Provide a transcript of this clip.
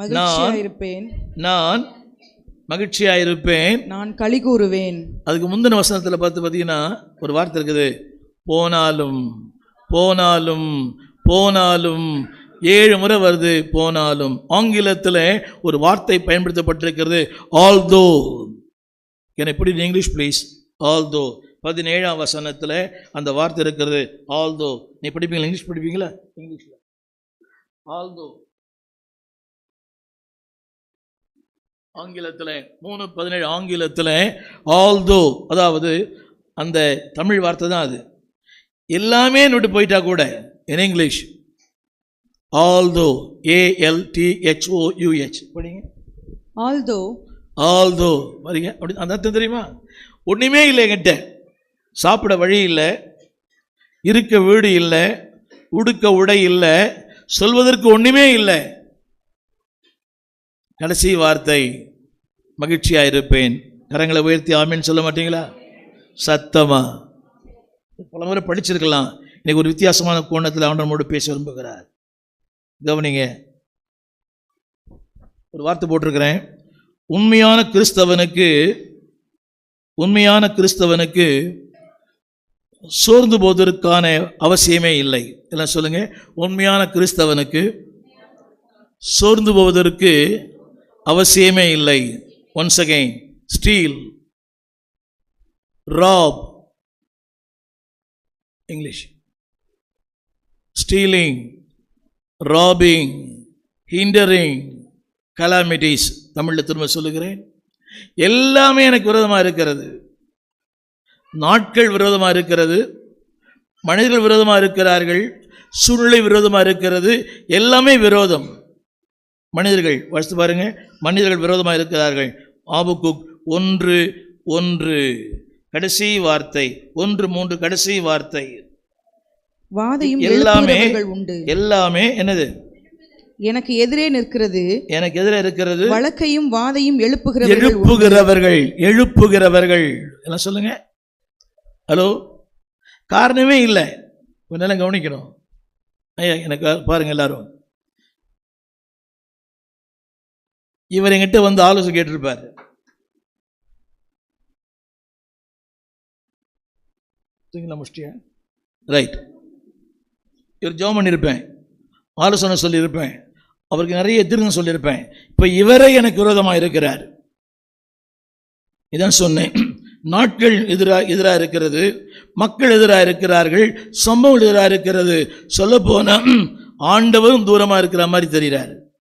மகிழ்ச்சியாயிருப்பேன். நான் மகிழ்ச்சியாயிருப்பேன். நான் களி கூறுவேன் அதுக்கு முந்தின வசனத்தில் பார்த்து பார்த்தீங்கன்னா ஒரு வார்த்தை இருக்குது. போனாலும் போனாலும் போனாலும் ஏழு முறை வருது போனாலும். ஆங்கிலத்தில் ஒரு வார்த்தை பயன்படுத்தப்பட்டிருக்கிறது ஆல்தோ என்னை எப்படி இங்கிலீஷ் ப்ளீஸ் ஆல்தோ பதினேழாம் வசனத்தில் அந்த வார்த்தை இருக்கிறது ஆல்தோ நீ படிப்பீங்களா இங்கிலீஷ் படிப்பீங்களா? இங்கிலீஷில். ஆல்தோ ஆங்கிலத்தில் மூணு பதினேழு ஆங்கிலத்தில் ஆல்தோ அதாவது அந்த தமிழ் வார்த்தை தான் அது. எல்லாமே விட்டு போயிட்டா கூட இன் இங்கிலீஷ் ஆல்தோ ஏஎல்டிஹெச்ஓயூஹெச் படிங்க. ஆல்தோ ஆல்தோ வரீங்க அப்படி அந்த அர்த்தம் தெரியுமா? ஒன்றுமே இல்லை என்கிட்ட. சாப்பிட வழி இல்லை இருக்க வீடு இல்லை உடுக்க உடை இல்லை சொல்வதற்கு ஒன்றுமே இல்லை. கடைசி வார்த்தை மகிழ்ச்சியாக இருப்பேன் கரங்களை உயர்த்தி ஆமின்னு சொல்ல மாட்டீங்களா? சத்தமாக பல முறை படிச்சிருக்கலாம். இன்னைக்கு ஒரு வித்தியாசமான கோணத்தில் ஆண்டவனோடு பேச விரும்புகிறார். கவனிங்க. ஒரு வார்த்தை போட்டிருக்கிறேன். உண்மையான கிறிஸ்தவனுக்கு உண்மையான கிறிஸ்தவனுக்கு சோர்ந்து போவதற்கான அவசியமே இல்லை. எல்லாம் சொல்லுங்க. உண்மையான கிறிஸ்தவனுக்கு சோர்ந்து போவதற்கு அவசியமே இல்லை. Once again steal rob English stealing robbing hindering calamities தமிழில் திரும்ப சொல்லுகிறேன். எல்லாமே எனக்கு விரோதமாக இருக்கிறது. நாட்கள் விரோதமாக இருக்கிறது. மனிதர்கள் விரோதமாக இருக்கிறார்கள். சூழ்நிலை விரோதமாக இருக்கிறது. எல்லாமே விரோதம். மனிதர்கள் வச்சு பாருங்க. மனிதர்கள் விரோதமாக இருக்கிறார்கள். ஆபுக்குக் ஒன்று ஒன்று. கடைசி வார்த்தை ஒன்று மூன்று கடைசி வார்த்தை. வாதையும் எல்லாமே உண்டு. எல்லாமே என்னது? எனக்கு எதிரே நிற்கிறது. எனக்கு எதிரே இருக்கிறது. வழக்கையும் வாதையும் எழுப்புகிறவர்கள் உண்டு. எழுப்புகிறவர்கள் எழுப்புகிறவர்கள். எல்லாம் சொல்லுங்க. ஹலோ? காரணமே இல்லை. கொஞ்ச நேரம் கவனிக்கணும். ஐயா எனக்கு பாருங்க எல்லாரும். இவர் என்கிட்ட வந்து ஆலோசனை கேட்டிருப்பார். முடிச்சிட்டியா ரைட் இவர் ஜெபம் பண்ணியிருப்பேன் ஆலோசனை சொல்லியிருப்பேன். அவருக்கு நிறைய எதிர்ன்னு சொல்லியிருப்பேன். இப்போ இவரே எனக்கு விரோதமாக இருக்கிறார். இதான் சொன்னேன். நாட்கள் எதிராக எதிராக இருக்கிறது. மக்கள் எதிராக இருக்கிறார்கள். சம்பவங்கள் எதிராக இருக்கிறது. சொல்லப்போனால் ஆண்டவரும் தூரமாக இருக்கிற மாதிரி தெரிகிறார்.